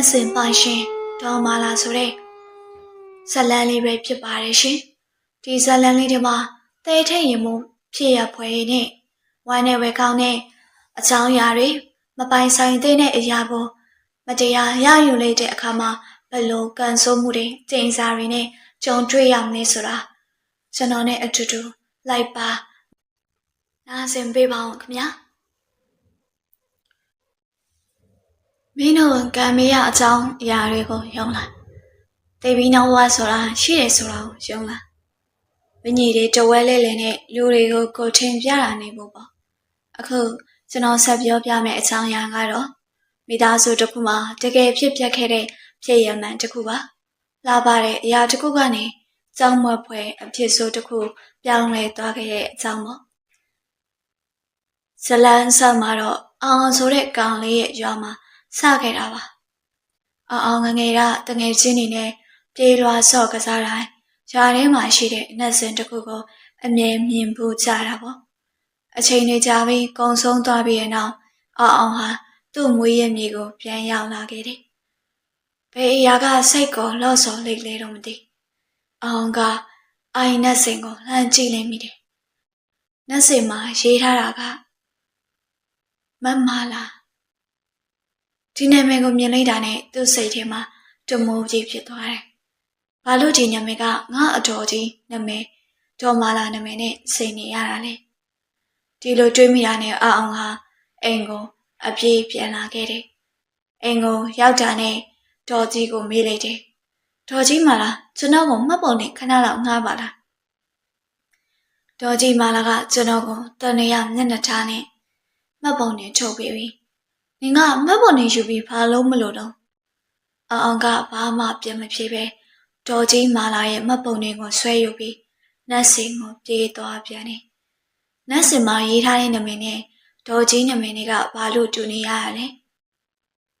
နတ်စင်ပိုင်ရှင်ဒေါ်မာလာဆိုတဲ့ဇလန်လေးပဲဖြစ်ပါတယ်ရှင်။ဒီဇလန်လေးတွေမှာတဲထိတ်ရင်မှုဖြစ်ရပွဲနဲ့ဝမ်းနဲ့ဝဲကောင်းတဲ့အကြောင်းအရာတွေမပိုင်ဆိုင်တဲ့အရာကိုမတရားရယူလိုက်တဲ့အခါမှာဘယ်လိုကန်ဆိုးမှုတွေတင်စားတွေနဲ့ကြုံတွေ့ရမလဲဆိုတာကျွန်တော်နဲ့အတူတူလိုက်ပါနားဆင်ပေးပါအောင်ခင်ဗျာ မင်းတို့ကံမေးရအကြောင်းအရာတွေကိုယုံလားတေဘီနောဝါဆိုတာရှိတယ်ဆိုတာကိုယုံလားမညီတွေတဝဲလဲလဲနဲ့လူတွေကိုကိုထင်ပြတာနေဖို့ပေါ့အခုကျွန်တော်ဆက်ပြောပြမယ့်အကြောင်းအရာကတော့မိသားစုတစ်ခုမှာတကယ်ဖြစ်ပျက်ခဲ့တဲ့ဖြစ်ရမှန်တစ်ခုပါလာပါတဲ့အရာတစ်ခုကနေကြောင်းမွက်ဖွယ်အဖြစ်ဆိုးတစ်ခုပြောင်းလဲသွားခဲ့တဲ့အကြောင်းပေါ့ဇလန်ဆောက်မှာတော့အောင်ဆိုတဲ့ကောင်လေးရဲ့ရွာမှာ စခဲ့တာပါအောင်အောင်ငငယ်ကတငယ်ချင်းနေနဲ့ပြေးလွှာဆော့ကစားတိုင်းရွာထဲမှာရှိတဲ့အနက်စင်တစ်ခုကိုအမြဲမြင်ဖို့ကြတာပေါ့အချိန်တွေကြာပြီးကုံဆုံးသွားပြီးတဲ့နောက်အောင်အောင်ဟာသူ့မွေးရမြေကိုပြန်ရောက်လာခဲ့တယ်ဘယ်အရာကစိတ်ကိုလော့ဆော်လိုက်လေတော့မသိအောင်ကအိုင်နတ်စင်ကိုလှမ်းကြည့်လိုက်မိတယ်နတ်စင်မှာရေးထားတာကမမလာ ဒီနာမည်ကိုမြင်လိုက်တာနဲ့သူ့စိတ်ထဲမှာတမိုးကြီးဖြစ်သွားတယ်။ဘာလို့ဒီနာမည်ကငါအတော်ကြီးနာမည်ဒေါ်မာလာနာမည်နဲ့စိတ်နေရတာလဲ။ဒီလိုတွေးမိတာနဲ့အအောင်ဟာအိမ်ကိုအပြေးပြန်လာခဲ့တယ်။အိမ်ကိုရောက်တာနဲ့ဒေါ်ကြီးကိုမေးလိုက်တယ်။ဒေါ်ကြီးမာလာကျွန်တော်ကိုမှတ်ပုံနဲ့ခဏလောက်ငှားပါလား။ဒေါ်ကြီးမာလာကကျွန်တော်ကိုတနေရမျက်နှာထားနဲ့မှတ်ပုံနဲ့ထုတ်ပေးပြီး နင်ကမှတ်ပုံနဲ့ယူပြီးဘာလို့မလို့တော့အောင်အောင်ကဘာမှပြန်မဖြေပဲဒေါ်ကြီးမာလာရဲ့မှတ်ပုံတွေကိုဆွဲယူပြီးနတ်စင်ကိုပြေးသွားပြန်တယ်နတ်စင်မှာရေးထားတဲ့နာမည်နဲ့ဒေါ်ကြီးနာမည်တွေကဘာလို့တူနေရရလဲ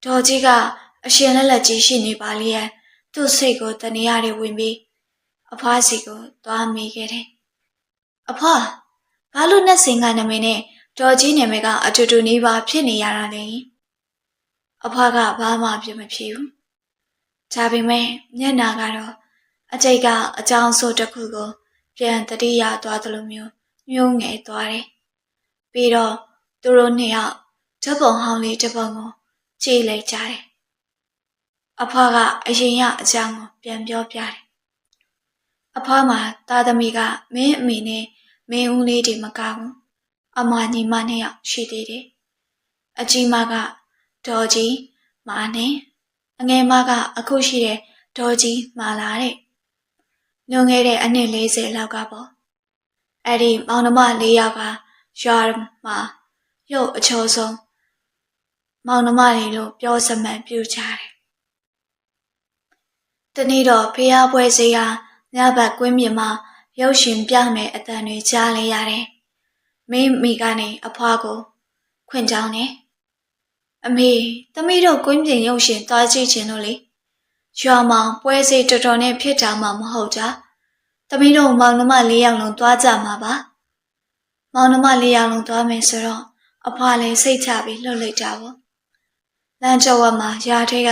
ဒေါ်ကြီးကအရှင်လက်လက်ကြီးရှိနေပါလေရဲ့သူ့စိတ်ကိုတနေရတွေဝင်ပြီးအဖွားစီကိုသွားမိခဲ့တယ်အဖွားဘာလို့နတ်စင်ကနာမည်နဲ့ဒေါ်ကြီးနာမည်ကအတူတူနေပါဖြစ်နေရတာလဲ အဖွားကဘာမှပြမဖြစ်ဘူးဒါပေမဲ့မျက်နာကတော့အကျိတ်ကအကြောင်းဆိုတစ်ခုကို ပြန်တတိယသွားသလိုမျိုးညှိုးငယ်သွားတယ်ပြီးတော့သူတို့နှစ်ယောက်ဓာတ်ပုံဟောင်းလေးတစ်ပုံကိုကြည့်လိုက်ကြတယ်အဖွားကအရင်ရအကြောင်းကိုပြန်ပြောပြတယ်အဖွားမှာသားသမီးကမင်းအမေနဲ့မင်းဦးလေးတွေမကောင်းဘူးအမညီမနှစ်ယောက်ရှိသေးတယ်။အကြီးမက ဒေါ်ကြီးမာနဲ့အငယ်မကအခုရှိတဲ့ဒေါ်ကြီးမာလာတဲ့။ညွန်ခဲ့တဲ့အနှစ်40လောက်ကပေါ့။အဲ့ဒီမောင်နှမ၄ယောက်ကရွာမှာရုပ်အချောဆုံးမောင်နှမတွေလို့ပြောစမှန်ပြူကြတယ်။တနေ့တော့ဖះပွဲစီဟာညဘက်ကွင်းမြေမှာရုပ်ရှင်ပြမယ်အတန်တွေကြားလိုက်ရတယ်။မိမိကနေအဖွားကိုခွင့်ကြောင်းနေ အမေသမီးတို့ကွင်းပြင်ရုပ်ရှင်သွားကြည့်ချင်လို့လေရွာမှာပွဲစီတော်တော်နဲ့ဖြစ်တာမှမဟုတ်ကြသမီးတို့မောင်နှမ၄ယောက်လုံးသွားကြမှာပါမောင်နှမ၄ယောက်လုံးသွားမယ်ဆိုတော့အဖွားလည်းစိတ်ချပြီးလှုပ်လိုက်တာပေါ့လမ်းကျော်ဝမှာရာထဲက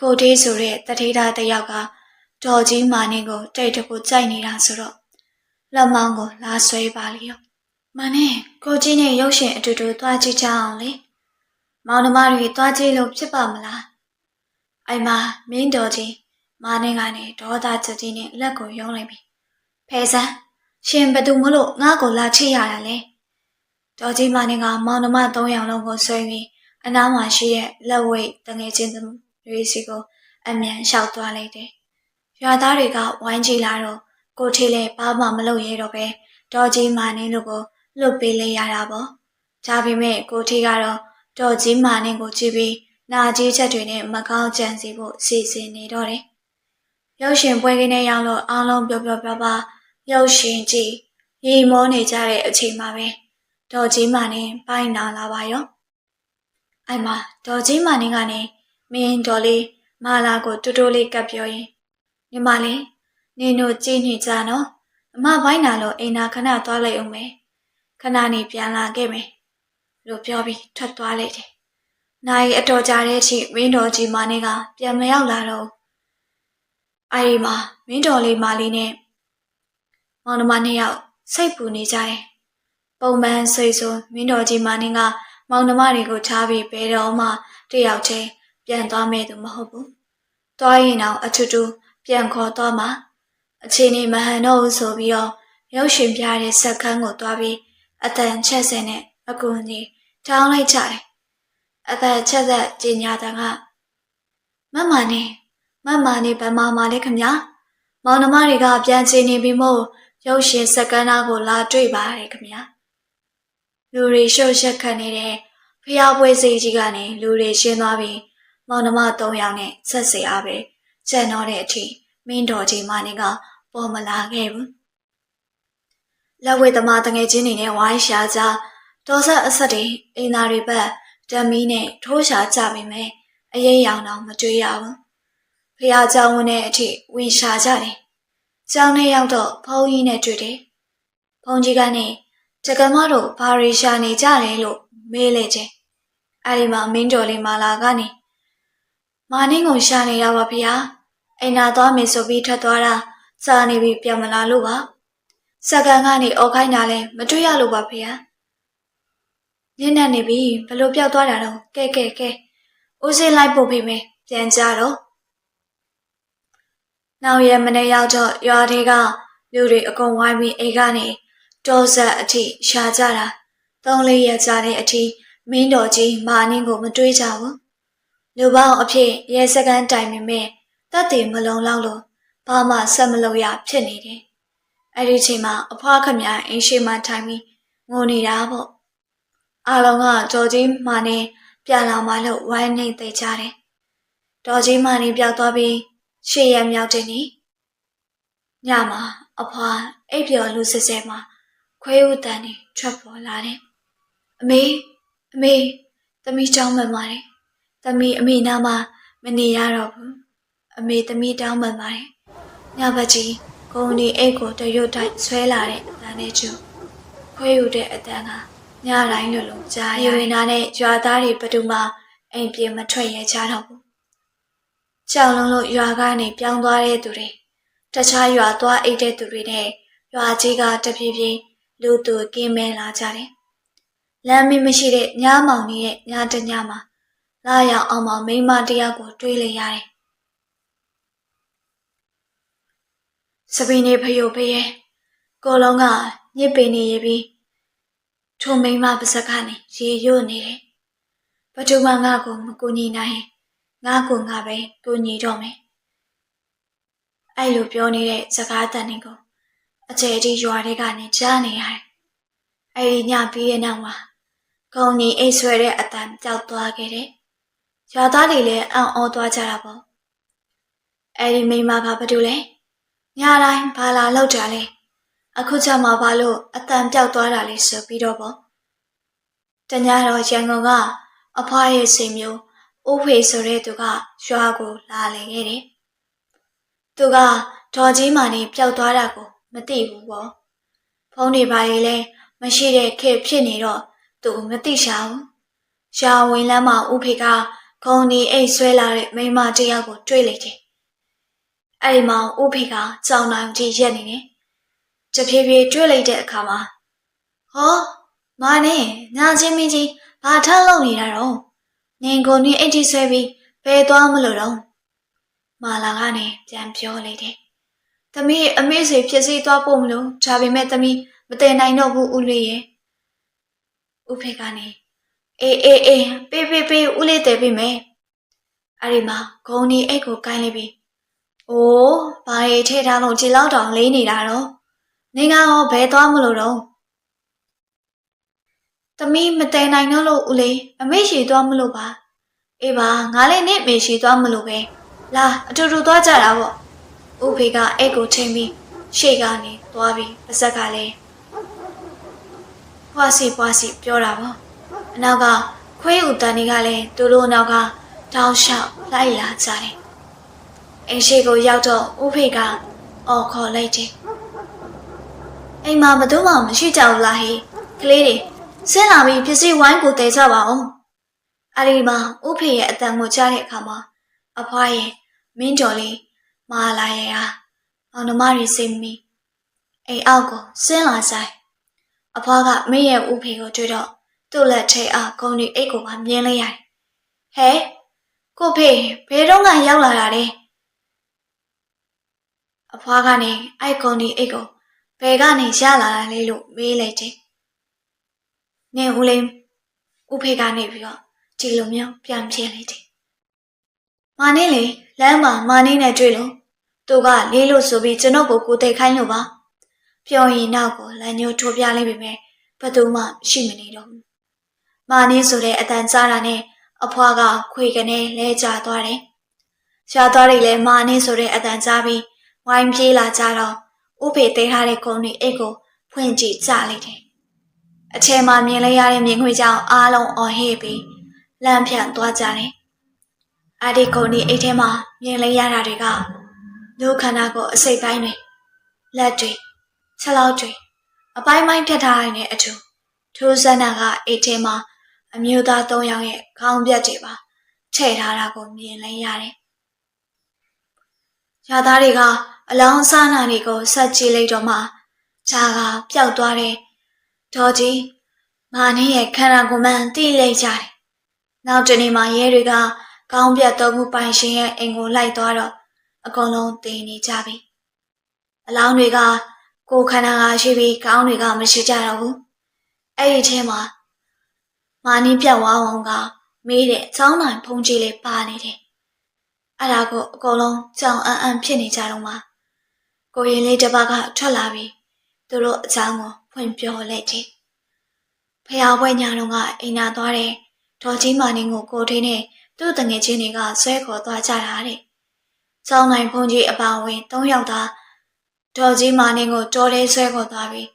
ကိုတေးဆိုတဲ့တထေးသားတယောက်ကဒေါ်ကြီးမာနေကိုတိတ်တကူကြိုက်နေတာဆိုတော့လက်မောင်းကိုလာဆွဲပါလိရောမနဲ့ကိုကြီးနဲ့ရုပ်ရှင်အတူတူသွားကြည့်ကြအောင်လေ မောင်နှမတွေသွားကြည့်လို့ဖြစ်ပါမလားအိုင်မမင်းတော်ကြီးမာနင်းကနေဒေါသချက်ကြီးနဲ့လက်ကိုယုံလိုက်ပြီဖဲဆန်းရှင်ဘသူမလို့ငါ့ကိုလာချိရတာလဲဒေါ်ကြီးမာနင်းကမောင်နှမ၃ယောက်လုံးကိုဆွဲပြီးအနားမှာရှိတဲ့လက်ဝိတ်တငယ်ချင်းတွေစီကိုအမြန်လျှောက်သွားလိုက်တယ်ရွာသားတွေကဝိုင်းကြည့်လာတော့ကိုထေးလည်းဘာမှမလုပ်ရတော့ပဲဒေါ်ကြီးမာနင်းတို့ကိုလှုပ်ပေးလိုက်ရတာပေါ့။ဒါပေမဲ့ကိုထီကတော့ တော်ကြီးမာနင်းကိုကြည့်ပြီးနာကြီးချက်တွေနဲ့မကောင်းကြံစီဖို့စီစဉ်နေတော့တယ်။ရုပ်ရှင်ပွဲကင်းနဲ့ရောက်လို့အားလုံးပျော်ပျော်ပါပါရုပ်ရှင်ကြည့်ရီမောနေကြတဲ့အချိန်မှာပဲတော်ကြီးမာနင်းပိုင်းနာလာပါရော။အဲ့မှာတော်ကြီးမာနင်းကနေမင်းတော်လေးမာလာကိုတူတူလေးကပ်ပြောရင်ညီမလေးနင်တို့ကြည့်နေကြနော်အမဘိုင်းနာလို့အိမ်နာခဏသွားလိုက်အောင်မယ်ခဏနေပြန်လာခဲ့မယ် လို့ပြောပြီးထွက်သွားလိုက်တယ်နိုင်အတော်ကြာတဲ့အထိမင်းတော်ကြီးမနေကပြန်မရောက်လာတော့အဲ့ဒီမှာမင်းတော်လေးမလေးနဲ့မောင်နှမနှစ်ယောက်စိတ်ပူနေကြတယ်ပုံမှန်ဆွေဆိုမင်းတော်ကြီးမနေကမောင်နှမတွေကိုချားပြီးဘယ်တော့မှတယောက်ချင်းပြန်သွားမဲ့သူမဟုတ်ဘူးသွားရင်တော့အထူးတူပြန်ခေါ်သွားမှာအခြေအနေမဟန်တော့ဘူးဆိုပြီးတော့ရုပ်ရှင်ပြတဲ့စက်ခန်းကိုသွားပြီးအတန်ချက်စင်နဲ့အကူကြီး ထောင်းလိုက်ကြတယ်အသက်ချက်သက်ကြင်ညာတန်ကမမနဲ့မမနဲ့ဗမာမလေးခမမောင်နှမတွေကပြန်ချင်နေပြီမို့ရုပ်ရှင်စက်ကန်းသားကိုလာတွေ့ပါတယ်ခမလူတွေရှုပ်ရှက်ခတ်နေတဲ့ဖျားပွဲစီကြီးကနေလူတွေရှင်းသွားပြီးမောင်နှမ၃ယောက်နဲ့ဆက်စီအားပဲကျန်တော့တဲ့အထိမင်းတော်ကြီးမနေကပေါ်မလာခဲ့ဘူးလက်ဝဲသမားတငယ်ချင်းတွေနဲ့ဝိုင်းရှာကြ ဒေါ်ဆက်အဆက်တွေအိမ်သားတွေဘက်ဓမီနဲ့ထိုးရှာကြပြီမဲ့အရေးရောင်တော့မတွေ့ရဘူးဖះเจ้าဝင်တဲ့အထိဝင်ရှာကြတယ်ကျောင်းထဲရောက်တော့ဖုန်းကြီးနဲ့တွေ့တယ်ဖုန်းကြီးကနေတက္ကမတို့ဘာရီရှာနေကြတယ်လို့မေးလိုက်တယ်အဲ့ဒီမှာမင်းတော်လေးမာလာကနေမာနင်းကိုရှာနေတာပါဗျာအိမ်နာသွားမယ်ဆိုပြီးထွက်သွားတာစာနေပြီးပြန်မလာလို့ပါစကန်ကနေအော်ခိုင်းတာလဲမတွေ့ရလို့ပါဗျာ ညနေနေပြီဘလို့ပျောက်သွားတာတော့ကဲကဲကဲဦးစင်းလိုက်ပို့ပေးမယ်ပြန်ကြတော့နောက်ရက်မနေ့ရောက်တော့ရွာတွေကလူတွေအကုန်ဝိုင်းပြီးအိမ်ကနေတောဆက်အထိရှာကြတာသုံးလေးရက်ကြာတဲ့အထိမင်းတော်ကြီးမာနင်းကိုမတွေးကြဘူးလူပေါင်းအဖြစ်ရဲစကန်တိုင်ပေမဲ့တတ်တည်မလုံလောက်လို့ဘာမှဆက်မလုပ်ရဖြစ်နေတယ်အဲ့ဒီချိန်မှာအဖွားခမအင်းရှိမှထိုင်ပြီးငိုနေတာပေါ့ အားလုံးကကြော်ကြီးမာနေပြန်လာမှလို့ဝိုင်းနေသိကြတယ်တော်ကြီးမာနေပြောက်သွားပြီးရှေ့ရမြောက်တင်နေညမှာအဖွားအိပ်ပျော်လူစစ်စစ်မှာခွဲဦးတန်နေထွက်ပေါ်လာတယ်အမေအမေသမီးကြောင်းမှန်ပါတယ်သမီးအမေနာမှာမနေရတော့ဘူးအမေသမီးတောင်းပန်ပါတယ်ညဘက်ကြီးကုန်းဒီအိတ်ကိုတရွတ်တိုက်ဆွဲလာတဲ့အတန်နဲ့ကျူခွဲယူတဲ့အတန်က ညတိုင်းလိုလိုကြားရရင်နာနဲ့ရွာသားတွေဘယ်သူမှအိမ်ပြေမထွက်ရကြတော့ဘူးကြောင်လုံးလို့ရွာကနေပြောင်းသွားတဲ့သူတွေတခြားရွာသွားအိတ်တဲ့သူတွေနဲ့ရွာကြီးကတဖြည်းဖြည်းလူသူကင်းမဲလာကြတယ်လမ်းမမရှိတဲ့ညမောင်ကြီးရဲ့ညတညမှာလာရောက်အောင်မောင်မိန်းမတယောက်ကိုတွေးလိုက်ရတယ်စပင်းနေဖယိုဖရဲကိုလုံးကညစ်ပင်နေရပြီး ထုံမိန်မပါစက်ကနေရေရွတ်နေတယ်။ပထမငါကိုမကူညီနိုင်ငါကိုငါပဲကူညီတော့မယ်။အဲ့လိုပြောနေတဲ့စကားတန်တွေကိုအကျယ်ကြီးရွာတွေကနေကြားနေရတယ်။အဲ့ဒီညပြီးတဲ့နောက်မှာကုံကြီးအိတ်ဆွဲတဲ့အတန်ကြောက်သွားခဲ့တယ်။ရွာသားတွေလည်းအံ့ဩသွားကြတာပေါ့။အဲ့ဒီမိမကဘာလို့လဲ။ညတိုင်းဘာလာလောက်ကြလဲ အခုချက်မှဘာလို့အတန်ပြောက်သွားတာလဲဆိုပြီးတော့ပေါ့တညတော့ရန်ကုန်ကအဖွားရဲ့စိတ်မျိုးအိုးဖေဆိုတဲ့သူကရွာကိုလာလည်ခဲ့တယ်သူကဒေါ်ကြီးမာနေပျောက်သွားတာကိုမသိဘူးပေါ့ဖုန်းတွေပါလေလဲမရှိတဲ့ခေတ်ဖြစ်နေတော့သူမသိရှာဘူးရှာဝင်လမ်းမှာဥဖေကခုံဒီအိတ်ဆွဲလာတဲ့မိမတယောက်ကိုတွေ့လိုက်တယ်အဲ့ဒီမှာဥဖေကကြောင်နိုင်ကြီးရက်နေတယ်။ တဖြည်းဖြည်းတွေ့လိုက်တဲ့အခါမှာဟောမနဲ့ညာချင်းမင်းကြီးဘာထမ်းလုပ်နေတာတော့နင်ကိုနင်းအိတ်ထိဆွဲပြီးဘယ်သွားမလို့တော့မာလာကနေပြန်ပြောလိုက်တယ်။သမီးအမေစီဖြစ်စီသွားဖို့မလို့ဒါပေမဲ့သမီးမတည်နိုင်တော့ဘူးဦးလေးရဲ့။ဥဖေကနေအေးအေးအေးပေးပေးပေးဦးလေးတည်ပေးမယ်။အဲ့ဒီမှာဂုံဒီအိတ်ကိုကိုင်းလိုက်ပြီး။အိုးဘာရီထဲထားလို့ခြေလောက်တောင်လေးနေတာတော့။ နေကရောဘဲသွားမလို့တော့။သမီးမတဲနိုင်တော့လို့ဦးလေးအမေရှိသွားမလို့ပါ။အေးပါငါလည်းနဲ့မေရှိသွားမလို့ပဲ။လာအတူတူသွားကြတာပေါ့။ဦးဖေကအဲ့ကိုချိန်ပြီးရှေ့ကနေသွားပြီးပါဇက်ကလည်းပွားစီပွားစီပြောတာပေါ့။အနောက်ကခွေးဦးတန်ကြီးကလည်းသူတို့နောက်ကတောင်းလျှောက်လိုက်လာကြတယ်အိမ်ရှိကိုရောက်တော့ဦးဖေကအော်ခေါ်လိုက်တယ် အိမ်မှာဘယ်သူမှမရှိကြဘူးလားဟေးကလေးတွေဆင်းလာပြီးပစ္စည်းဝိုင်းကိုတည်ကြပါအောင်အဲ့ဒီမှာဥဖေရဲ့အတန်ကိုကြားတဲ့အခါမှာအဖွားရဲ့မင်းကျော်လေးမာလာရဲ့ဟာအောင်နှမတွေစိတ်မီအိမ်အောက်ကိုဆင်းလာဆိုင်အဖွားကမင်းရဲ့ဥဖေကိုတွေ့တော့သူ့လက်ထဲအားကုန်းဒီအိတ်ကိုပါမြင်လိုက်ရတယ်ဟဲကိုဖေဘယ်တော့မှရောက်လာတာလဲအဖွားကနေအိုက်ကုန်းဒီအိတ်ကို ဘယ်ကနေရလာတာလဲလို့မေးလိုက်တယ်။နင်ဦးလေးဥဖေကနေပြီးတော့ဒီလိုမျိုးပြန်ပြင်းလိုက်တယ်။မာနေလေလမ်းမှာမာနေနဲ့တွေ့လို့သူကလေးလို့ဆိုပြီးကျွန်တော်ကိုကိုတိတ်ခိုင်းလို့ပါ။ပြောရင်နောက်ကိုလမ်းညိုးထိုးပြလိုက်ပေမဲ့ဘယ်သူမှရှိမနေတော့ဘူး။မာနေဆိုတဲ့အတန်ကြားတာနဲ့အဖွားကခွေကနေလဲကျသွားတယ်။ရှားသွားတယ်လေမာနေဆိုတဲ့အတန်ကြားပြီးဝိုင်းပြေးလာကြတော့ ဥဖေတဲထားတဲ့ကုန်းတွေအိတ်ကိုဖွင့်ကြည့်ကြလိုက်တယ်။အထဲမှာမြင်လိုက်ရတဲ့မြင်ခွေကြောင့်အားလုံးအော်ဟစ်ပြီးလမ်းဖြန့်သွားကြတယ်။အဒီကုန်းဒီအိတ်ထဲမှာမြင်လိုက်ရတာတွေကလူခန္ဓာကိုယ်အစိတ်ပိုင်းတွေလက်တွေခြေထောက်တွေအပိုင်းပိုင်းဖြတ်ထားရတဲ့အထူထိုးစန်းနာကအိတ်ထဲမှာအမျိုးသား၃ယောက်ရဲ့ခေါင်းပြက်တွေပါထည့်ထားတာကိုမြင်လိုက်ရတယ်။ရသားတွေက အလောင်းစားနာတွေကိုဆက်ကြည့်လိုက်တော့မှဂျာကပျောက်သွားတယ်။ဒေါ်ကြီးမာနင်းရဲ့ခန္ဓာကိုယ်မှန်တိလိုက်ကြတယ်။နောက်တနေ့မှရဲတွေကကောင်းပြတ်သုံးခုပိုင်ရှင်ရဲ့အိမ်ကိုလိုက်သွားတော့အကုန်လုံးတင်နေကြပြီ။အလောင်းတွေကကိုယ်ခန္ဓာကရှိပြီးကောင်းတွေကမရှိကြတော့ဘူး။အဲ့ဒီထဲမှာမာနင်းပြတ်ဝအောင်ကမေးတဲ့ကျောင်းနိုင်ဖုန်ကြီးလေးပါနေတယ်။အဲ့ဒါကိုအကုန်လုံးကြောင်အန်းအန်းဖြစ်နေကြတော့မှ ကိုရင်လေးတစ်ပါးကထွက်လာပြီးသူတို့အချောင်းကိုဖွင့်ပြောလိုက်တယ်။ဖျားပွဲညာတော့ကအိမ်နာသွားတယ်။ဒေါ်ကြီးမာနင်းကိုကိုထင်းနဲ့သူ့တငယ်ချင်းတွေကဆွဲခေါ်သွားကြတာတဲ့။ကျောင်းနိုင်ဖုန်ကြီးအပါဝင်၃ယောက်သာဒေါ်ကြီးမာနင်းကိုတော်လေးဆွဲခေါ်သွားပြီး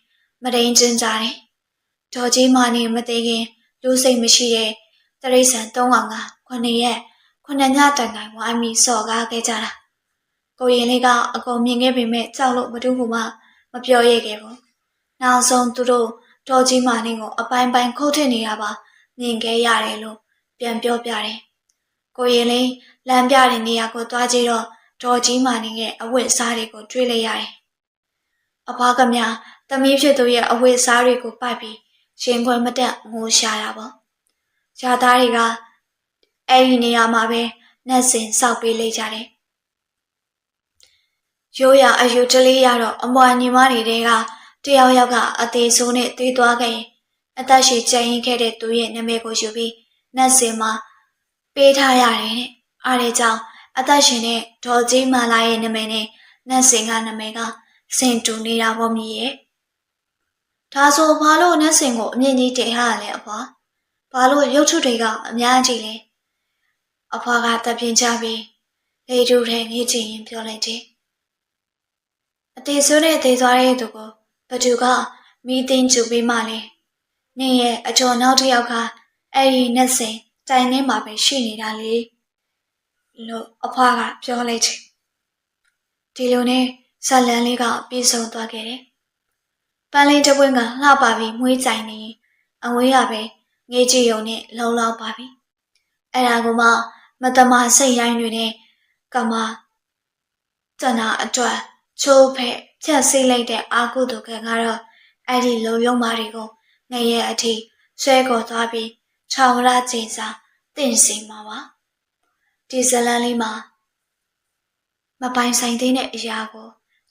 မတိန်ကျင်းကြတယ်။ဒေါ်ကြီးမာနင်းမသိခင်လူစိတ်မရှိတဲ့တရိษံ၃ကောင်ကခုနှစ်ရက်ခုနှစ်ညတိုင်တိုင်ဝိုင်းပြီးစော်ကားခဲ့ကြတာ ကိုရင်လေးကအကုန်မြင်ခဲ့ပေမဲ့ကြောက်လို့ဘသူမှမပြောရခဲ့ဘူးနောက်ဆုံးသူတို့တော်ကြီးမာနေကိုအပိုင်းပိုင်းခုတ်ထစ်နေတာပါမြင်ခဲ့ရတယ်လို့ပြန်ပြောပြတယ်ကိုရင်လေးလမ်းပြတဲ့နေရာကိုသွားကြည့်တော့တော်ကြီးမာနေရဲ့အဝတ်အစားတွေကိုတွေ့လိုက်ရတယ်အဘကမြသမီးဖြစ်သူရဲ့အဝတ်အစားတွေကိုပိုက်ပြီးရှင်ခွဲမတက်ငိုရှာတာပေါ့။ရာသားတွေကအဲ့ဒီနေရာမှာပဲနှက်စင်စောက်ပေးလိုက်ကြတယ်။ ရိုးရအယူတလေးရတော့အမွာညီမတွေတဲကတယောက်ယောက်ကအသေးဆိုးနဲ့တွေးသွားခဲ့ရင်အသက်ရှည်ကျန်ရင်ခဲ့တဲ့သူရဲ့နာမည်ကိုယူပြီးနှက်စင်မှာပေးထားရတယ်တဲ့။အားတဲ့ကြောင့်အသက်ရှင်တဲ့ဒေါ်ကြီးမာလာရဲ့နာမည်နဲ့နှက်စင်ကနာမည်ကစင်တူနေတာပေါ့မြည်ရဲ့။ဒါဆိုဘာလို့နှက်စင်ကိုအမြင့်ကြီးတင်ထားရလဲအဖွာဘာလို့ရုပ်ထုတွေကအများကြီးလဲအဖွာကတပ်ပြင်းချပြီးလေတူထဲငေးချင်ရင်ပြောလိုက်တယ် အသေးဆိုးနဲ့သေးသွားတဲ့သူကိုဘသူကမီးတင်းကျူပြီးမှလဲနင်းရဲ့အကျော်နောက်တစ်ယောက်ကအဲ့ဒီနှက်စင်တိုင်ထဲမှာပဲရှိနေတာလေလို့အဖွာကပြောလိုက်တယ်ဒီလိုနဲ့ဇက်လန်လေးကပြေဆုံးသွားခဲ့တယ်ပန်းလင်းတပွင့်ကလှပါပြီးမွေးကြိုင်နေအဝေးရပဲငေးကြည့်ုံနဲ့လုံလောက်ပါပြီအဲ့ဒါကမှမတမစိတ်ရိုင်းတွေနဲ့ကမတနာအတွက် ချိုးဖက်ဖြတ်စိတ်လိုက်တဲ့အာကုတုကကတော့အဲ့ဒီလုံယုံမာတွေကိုငရဲအထိဆွဲခေါ်သွားပြီးခြောင်ရချိန်စာတင့်စီမှာပါဒီဇလန်လေးမှာမပိုင်ဆိုင်သေးတဲ့အရာကို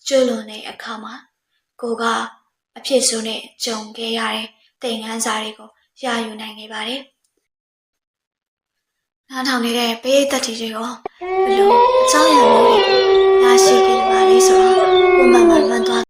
ကျွလွန်တဲ့အခါမှာကိုကအဖြစ်ဆိုးနဲ့ကြုံခဲ့ရတဲ့တိမ်ငန်းစာတွေကိုရယူနိုင်ခဲ့ပါတယ်။နားထောင်နေတဲ့ပရိသတ်တွေရောဘလို့အကြောင်းအရာမျိုးတွေရရှိခဲ့ပါ လိမ့်ဆိုတော့ကိုမမမှန်သွား